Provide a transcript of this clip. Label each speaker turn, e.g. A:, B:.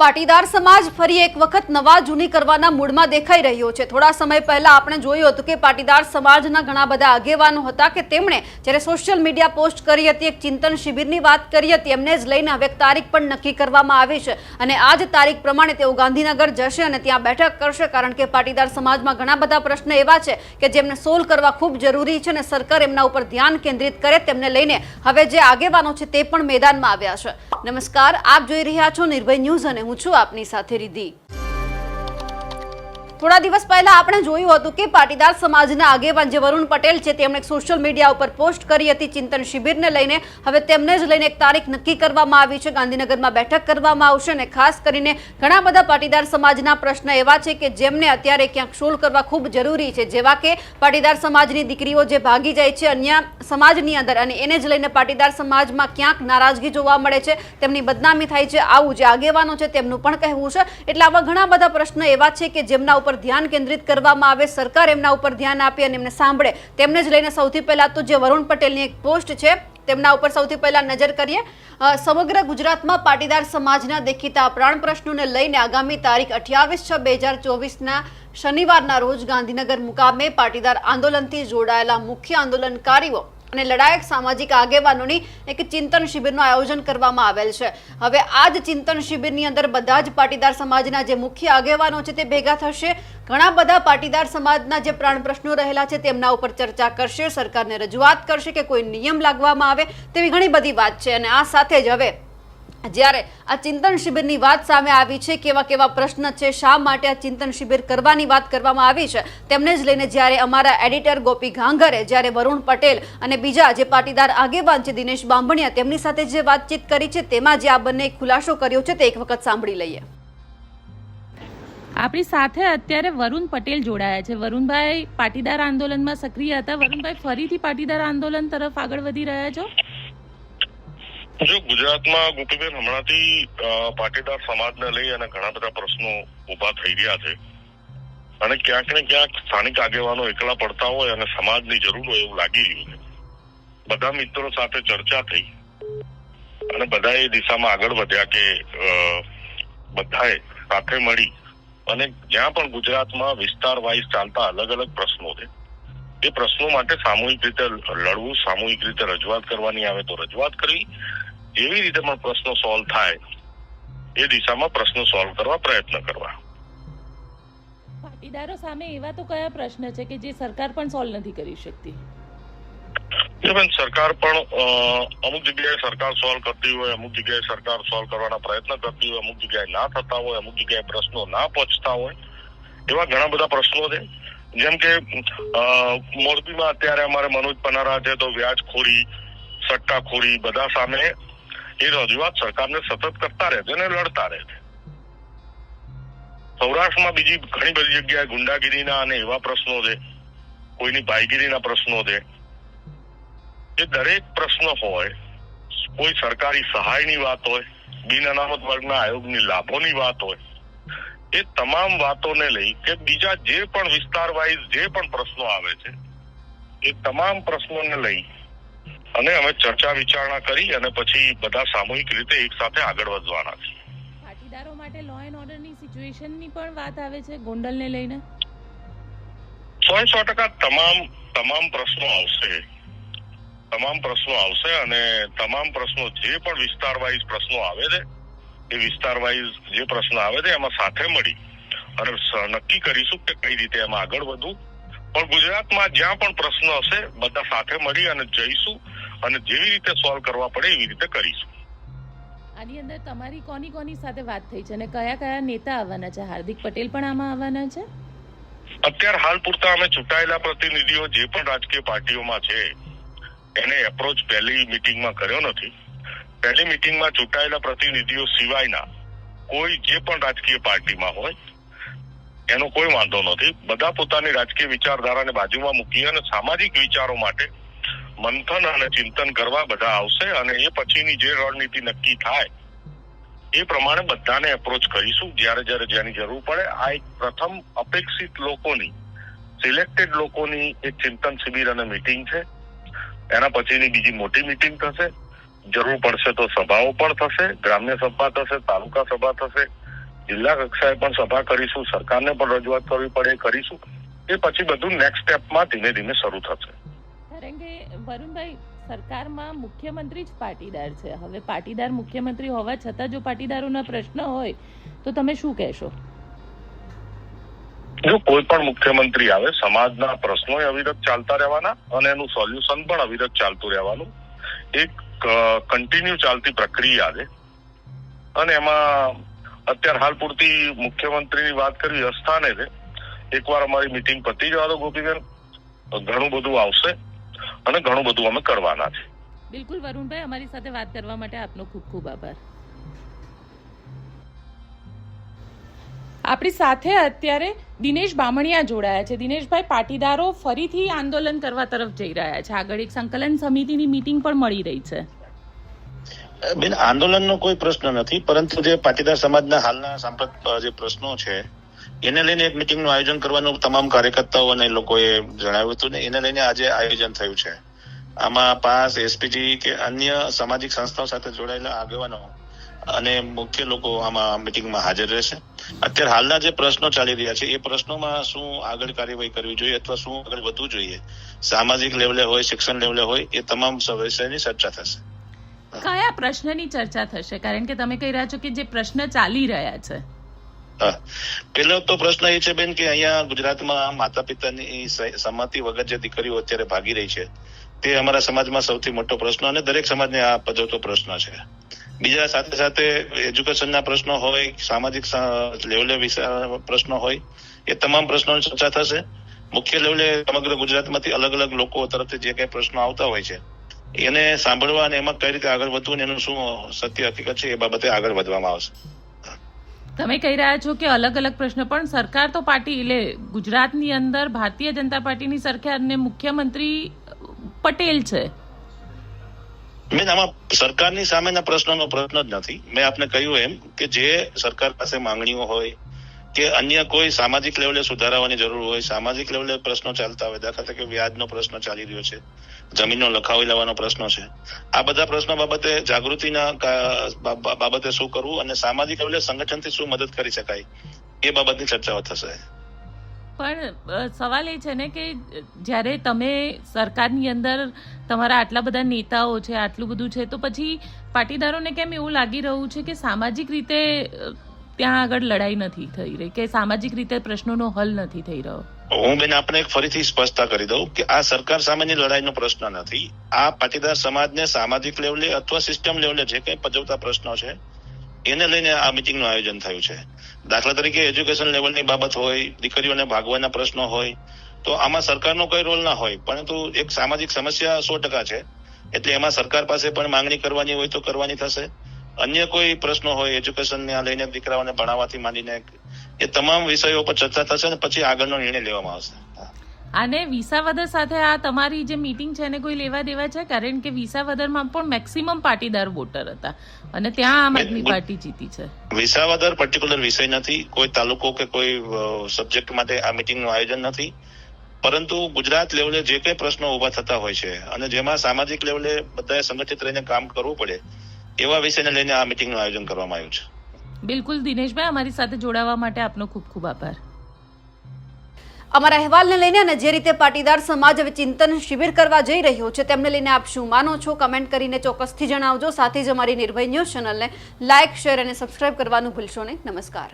A: પાટીદાર સમાજ ફરી એક વખત નવા જૂની કરવાના મૂડમાં દેખાઈ રહ્યો છે. થોડા સમય પહેલા આપણે જોયું હતું કે પાટીદાર સમાજના ઘણા બધા આગેવાનો હતા કે તેમણે જ્યારે સોશિયલ મીડિયા પોસ્ટ કરી હતી, એક ચિંતન શિબિરની વાત કરી હતી, એમને જ લઈને હવે તારીખ પણ નક્કી કરવામાં આવી છે. અને આ જ તારીખ પ્રમાણે તેઓ ગાંધીનગર જશે અને ત્યાં બેઠક કરશે, કારણ કે પાટીદાર સમાજમાં ઘણા બધા પ્રશ્ન એવા છે કે જેમને સોલ્વ કરવા ખૂબ જરૂરી છે અને સરકાર એમના ઉપર ધ્યાન કેન્દ્રિત કરે તેમને લઈને હવે જે આગેવાનો છે તે પણ મેદાનમાં આવ્યા છે. નમસ્કાર, આપ જોઈ રહ્યા છો નિર્ભય ન્યૂઝ અને હું છું આપની સાથે રિધિ થોડા દિવસ પહેલા આપણે જોયું હતું કે પાટીદાર સમાજના આગેવાન જે વરુણ પટેલ છે, તેમણે સોશિયલ મીડિયા ઉપર પોસ્ટ કરી હતી ચિંતન શિબિરને લઈને. હવે તેમને જ લઈને એક તારીખ નક્કી કરવામાં આવી છે. ગાંધીનગરમાં બેઠક કરવામાં આવશે અને ખાસ કરીને ઘણા બધા પાટીદાર સમાજના પ્રશ્ન એવા છે કે જેમને અત્યારે ક્યાંક શોલ કરવા ખૂબ જરૂરી છે. જેવા કે પાટીદાર સમાજની દીકરીઓ જે ભાગી જાય છે અન્ય સમાજની અંદર અને એને જ લઈને પાટીદાર સમાજમાં ક્યાંક નારાજગી જોવા મળે છે. તેમની બદનામી થાય છે. આવું જે આગેવાનો છે, તેમનું પણ કહેવું છે. એટલે આવા ઘણા બધા પ્રશ્ન એવા છે કે જેમના ઉપર ધ્યાન કેન્દ્રિત કરવામાં આવે, સરકાર એમના ઉપર ધ્યાન આપે અને એમને સાંભળે. તેમને જ લઈને સૌથી પહેલા તો જે વરુણ પટેલની એક પોસ્ટ છે, તેમના ઉપર સૌથી પહેલા નજર કરીએ. સમગ્ર ગુજરાતમાં પાટીદાર સમાજના દેખીતા પ્રાણ પ્રશ્નોને લઈને આગામી તારીખ અઠ્યાવીસ છ બે હજાર ચોવીસના શનિવારના રોજ ગાંધીનગર મુકામે પાટીદાર આંદોલનથી જોડાયેલા મુખ્ય આંદોલનકારીઓ અને લડાયક સામાજિક આગેવાનોની એક ચિંતન શિબિરનું આયોજન કરવામાં આવેલ છે. હવે આ જ ચિંતન શિબિરની અંદર બધા જ પાટીદાર સમાજના જે મુખ્ય આગેવાનો છે તે ભેગા થશે. ઘણા બધા પાટીદાર સમાજના જે પ્રાણ પ્રશ્નો રહેલા છે તેમના ઉપર ચર્ચા કરશે. સરકારને રજૂઆત કરશે કે કોઈ નિયમ લાગવામાં આવે તેવી ઘણી બધી વાત છે અને આ સાથે જ હવે જ્યારે આ ચિંતન શિબિરની વાત સામે આવી છે, કેવા કેવા પ્રશ્ન છે, શા માટે આ ચિંતન શિબિર કરવાની વાત કરવામાં આવી છે, તેમને જ લઈને જ્યારે અમારા એડિટર ગોપી ઘાંઘરે, જ્યારે વરુણ પટેલ અને બીજા જે પાટીદાર આગેવાન છે, દિનેશ બાંભણિયા, તેમની સાથે જે વાતચીત કરી છે, તેમાં જે આ બંને ખુલાસો કર્યો છે, તે એક વખત સાંભળી લઈએ.
B: આપણી સાથે અત્યારે વરુણ પટેલ જોડાયા છે. વરુણભાઈ પાટીદાર આંદોલનમાં સક્રિય હતા. વરુણભાઈ, ફરીથી પાટીદાર આંદોલન તરફ આગળ વધી રહ્યા છો?
C: જો ગુજરાતમાં ગોપીબેન હમણાંથી પાટીદાર સમાજને લઈ અને ઘણા બધા પ્રશ્નો ઊભા થઈ રહ્યા છે અને ક્યાંક ને ક્યાંક સ્થાનિક આગેવાનો એકલા પડતા હોય અને સમાજની જરૂર હોય એવું લાગી રહ્યું છે. બધા મિત્રો સાથે ચર્ચા થઈ અને બધા એ દિશામાં આગળ વધ્યા કે બધાએ સાથે મળી અને જ્યાં પણ ગુજરાતમાં વિસ્તાર વાઇઝ ચાલતા અલગ અલગ પ્રશ્નો છે. એ પ્રશ્નો માટે સામૂહિક રીતે લડવું, સામૂહિક રીતે રજૂઆત કરવાની આવે તો રજૂઆત કરવી એવી રીતે પણ પ્રશ્નો સોલ્વ થાય એ દિશામાં પ્રશ્નો સોલ્વ કરવા પ્રયત્ન કરવા.
B: પાટીદારો સામે એવા તો કયા પ્રશ્ન છે કે જે સરકાર પણ સોલ્વ નથી કરી શકતી?
C: એ સરકાર પણ અમુક જગ્યાએ સરકાર સોલ્વ કરતી હોય અમુક જગ્યાએ સરકાર સોલ્વ કરવાના પ્રયત્ન કરતી હોય અમુક જગ્યાએ ના થતા હોય અમુક જગ્યાએ પ્રશ્નો ના પહોંચતા હોય એવા ઘણા બધા પ્રશ્નો છે. જેમ કે મોરબીમાં અત્યારે અમારે મનોજ પનારા છે તો વ્યાજખોરી સટ્ટાખોરી બધા સામે એ રજૂઆત સરકારને સતત કરતા રહે છે અને લડતા રહે છે સૌરાષ્ટ્રમાં બીજી ઘણી બધી જગ્યાએ ગુંડાગીરીના અને એવા પ્રશ્નો છે, કોઈની ભાઈગીરીના પ્રશ્નો છે. એ દરેક પ્રશ્ન હોય, કોઈ સરકારી સહાયની વાત હોય, બિન અનામત વર્ગના આયોગની લાભોની વાત હોય, એ તમામ વાતોને લઈ કે બીજા જે પણ વિસ્તાર વાઇઝ જે પણ પ્રશ્નો આવે છે, એ તમામ પ્રશ્નોને લઈ અને અમે ચર્ચા વિચારણા કરી અને પછી બધા સામૂહિક રીતે એક સાથે આગળ વધવાના છે
B: પાટીદારો માટે લો એન્ડ ઓર્ડરની સિચ્યુએશનની પણ વાત આવે છે ગોંડલને લઈને?
C: સો સો ટકા તમામ તમામ પ્રશ્નો આવશે. તમામ પ્રશ્નો આવશે અને તમામ પ્રશ્નો જે પણ વિસ્તાર વાઇઝ પ્રશ્નો આવે છે એ વિસ્તાર વાઇઝ જે પ્રશ્ન આવે છે એમાં સાથે મળી અને નક્કી કરીશું કે કઈ રીતે એમાં આગળ વધવું. પણ ગુજરાતમાં જ્યાં પણ પ્રશ્ન હશે બધા સાથે મળી અને જઈશું અને જેવી રીતે સોલ્વ કરવા પડે એવી રીતે કરીશું.
B: આની અંદર તમારી કોની કોની સાથે વાત થઈ છે અને કયા કયા નેતા આવવાના છે? હાર્દિક પટેલ પણ આમાં આવવાના છે?
C: અત્યારે હાલ પૂરતા અમે ચૂંટાયેલા પ્રતિનિધિઓ જે પણ રાજકીય પાર્ટીઓમાં છે એને એપ્રોચ પહેલી મિટિંગમાં કર્યો નથી. પહેલી મિટિંગમાં ચૂંટાયેલા પ્રતિનિધિઓ સિવાયના કોઈ જે પણ રાજકીય પાર્ટીમાં હોય એનો કોઈ વાંધો નથી. બધા પોતાની રાજકીય વિચારધારાને બાજુમાં મૂકી અને સામાજિક વિચારો માટે મંથન અને ચિંતન કરવા બધા આવશે અને એ પછીની જે રણનીતિ નક્કી થાય એ પ્રમાણે બધાને એપ્રોચ કરીશું. જ્યારે જ્યારે જેની જરૂર પડે, આ એક પ્રથમ અપેક્ષિત લોકોની સિલેક્ટેડ લોકોની એક ચિંતન શિબિર અને મિટિંગ છે. એના પછીની બીજી મોટી મિટિંગ થશે. જરૂર પડશે તો સભાઓ પણ થશે, ગ્રામ્ય સભા થશે, તાલુકા સભા થશે જિલ્લા કક્ષાએ પણ સભા કરીશું સરકારને પણ રજૂઆત કરવી પડે કરીશું. એ પછી બધું નેક્સ્ટ સ્ટેપમાં ધીમે ધીમે શરૂ થશે.
B: કારણ કે વરુણભાઈ સરકારમાં મુખ્યમંત્રી જ પાટીદાર છે. હવે પાટીદાર મુખ્યમંત્રી હોવા છતાં જો પાટીદારોના પ્રશ્ન હોય તો તમે શું કહેશો?
C: જો કોઈ પણ મુખ્યમંત્રી આવે સમાજના પ્રશ્નો અવિરત ચાલતા રહેવાના અને એનું સોલ્યુશન પણ અવિરત ચાલતું રહેવાનું. એક કન્ટિન્યુ ચાલતી પ્રક્રિયા છે અને એમાં અત્યારે હાલ પૂરતી મુખ્યમંત્રીની વાત કરવી અસ્થાને છે. એકવાર અમારી મીટિંગ પતી જવા દો ગોપીબેન. ઘણું બધું આવશે અને ઘણું બધું અમે કરવાના છે.
B: બિલકુલ વરુણભાઈ, અમારી સાથે વાત કરવા માટે આપનો ખૂબ ખૂબ આભાર. આપણી સાથે અત્યારે દિનેશ બામણિયા જોડાયા છે. દિનેશભાઈ, પાટીદારો ફરીથી આંદોલન કરવા તરફ જઈ રહ્યા છે. આગળ એક સંકલન સમિતિની મીટિંગ પણ મળી રહી છે.
D: બેન, આંદોલનનો કોઈ પ્રશ્ન નથી, પરંતુ જે પાટીદાર સમાજના હાલના સાંપ્રત જે પ્રશ્નો છે, એને લઈને એક મિટિંગનું આયોજન કરવાનું તમામ કાર્યકર્તાઓ અને લોકોએ જણાવ્યું હતું ને, એને લઈને આજે આયોજન થયું છે. આમાં પાસ, એસપીજી કે અન્ય સામાજિક સંસ્થાઓ સાથે જોડાયેલા આગેવાનો અને મુખ્ય લોકો આમાં મિટિંગમાં હાજર રહેશે. અત્યારે હાલના જે પ્રશ્નો ચાલી રહ્યા છે, એ પ્રશ્નોમાં શું આગળ કાર્યવાહી કરવી જોઈએ અથવા શું આગળ વધવું જોઈએ? સામાજિક લેવલે હોય, શિક્ષણ લેવલે હોય, એ તમામ વિષયની ચર્ચા થશે.
B: કયા પ્રશ્નની ચર્ચા થશે? કારણ કે તમે કહી રહ્યા છો કે જે પ્રશ્ન ચાલી રહ્યા છે.
D: પેલો તો પ્રશ્ન એ છે બેન કે અહીંયા ગુજરાતમાં માતા પિતાની સંમતિ વગર જે દીકરીઓ અત્યારે ભાગી રહી છે, તે અમારા સમાજમાં સૌથી મોટો પ્રશ્ન અને દરેક સમાજને આ પજવતો પ્રશ્ન છે. બીજા સાથે સાથે એજ્યુકેશનના પ્રશ્નો હોય, સામાજિક લેવલે પ્રશ્નો હોય, એ તમામ પ્રશ્નોની ચર્ચા થશે. મુખ્ય લેવલે સમગ્ર ગુજરાતમાંથી અલગ અલગ લોકો તરફથી જે કઈ પ્રશ્નો આવતા હોય છે એને સાંભળવા અને એમાં કઈ રીતે આગળ વધવું ને એનું શું સત્ય હકીકત છે એ બાબતે આગળ વધવામાં આવશે.
B: તમે કહી રહ્યા છો કે અલગ અલગ પ્રશ્ન પણ સરકાર તો પાર્ટી એટલે ગુજરાતની અંદર ભારતીય જનતા પાર્ટીની સરકારને મુખ્યમંત્રી પટેલ છે.
D: મેં આમાં સરકારની સામેના પ્રશ્નનો પ્રશ્ન જ નથી. મેં આપને કહ્યું એમ કે જે સરકાર પાસે માંગણીઓ હોય કે અન્ય કોઈ સામાજિક લેવલે સુધારવાની જરૂર હોય, સામાજિક લેવલે પ્રશ્નો ચાલતા હોય, દાખલા તરીકે વ્યાજનો પ્રશ્ન ચાલી રહ્યો છે, જમીનનો લખાવી લેવાનો પ્રશ્ન છે. આ બધા પ્રશ્નો બાબતે જાગૃતિના બાબતે શું કરવું અને સામાજિક લેવલે સંગઠનથી શું મદદ કરી શકાય, એ બાબતની ચર્ચાઓ થશે.
B: પણ સવાલ એ છે ને કે જ્યારે તમે સરકારની અંદર તમારા આટલા બધા નેતાઓ છે, આટલું બધું છે, તો પછી પાટીદારોને કેમ એવું લાગી રહ્યું છે કે સામાજિક રીતે ત્યાં આગળ લડાઈ નથી થઈ રહી, કે સામાજિક રીતે પ્રશ્નોનો હલ નથી થઈ રહ્યો.
D: હું બેન આપણે ફરીથી સ્પષ્ટતા કરી દઉં કે આ સરકાર સામેની લડાઈનો પ્રશ્ન નથી. આ પાટીદાર સમાજને સામાજિક લેવલે અથવા સિસ્ટમ લેવલે જે કંઈ પજવતા પ્રશ્નો છે, એને લઈને આ મિટિંગનું આયોજન થયું છે. દાખલા તરીકે એજ્યુકેશન લેવલની બાબત હોય, દીકરીઓને ભાગવાના પ્રશ્નો હોય, તો આમાં સરકારનો કોઈ રોલ ના હોય, પરંતુ એક સામાજિક સમસ્યા સો ટકા છે. એટલે એમાં સરકાર પાસે પણ માંગણી કરવાની હોય તો કરવાની થશે. અન્ય કોઈ પ્રશ્નો હોય એજ્યુકેશનને લઈને દીકરાઓને ભણાવવાથી માંડીને એ તમામ વિષયો પર ચર્ચા થશે અને પછી આગળનો નિર્ણય લેવામાં આવશે.
B: અને વિસાવદર સાથે આ તમારી જે મીટિંગ છે એને કોઈ લેવા દેવા છે? કારણ કે વિસાવદરમાં પણ મેક્સિમમ પાટીદાર વોટર હતા. અને ત્યાં આમ આદમી પાર્ટી જીતી છે.
D: વિસાવદર પર્ટિક્યુલર વિષય નથી. કોઈ તાલુકો કે કોઈ સબ્જેક્ટ માટે આ મીટિંગનું આયોજન નથી. પરંતુ ગુજરાત લેવલે જે કઈ પ્રશ્નો ઊભા થતા હોય છે અને જેમાં સામાજિક લેવલે બધાએ સંગઠિત રહીને કામ કરવું પડે એવા વિષયને લઈને આ મિટિંગનું આયોજન કરવામાં આવ્યું છે.
B: બિલકુલ દિનેશભાઈ અમારી સાથે જોડાવા માટે આપનો ખૂબ ખૂબ આભાર.
A: અમારા અહેવાલને લઈને અને જે રીતે પાટીદાર સમાજ હવે ચિંતન શિબિર કરવા જઈ રહ્યો છે તેમને લઈને આપ શું માનો છો? કમેન્ટ કરીને ચોક્કસથી જણાવજો. સાથે જ અમારી નિર્ભય ન્યૂઝ ચેનલને લાઇક શેર અને સબસ્ક્રાઇબ કરવાનું ભૂલશો નહીં. નમસ્કાર.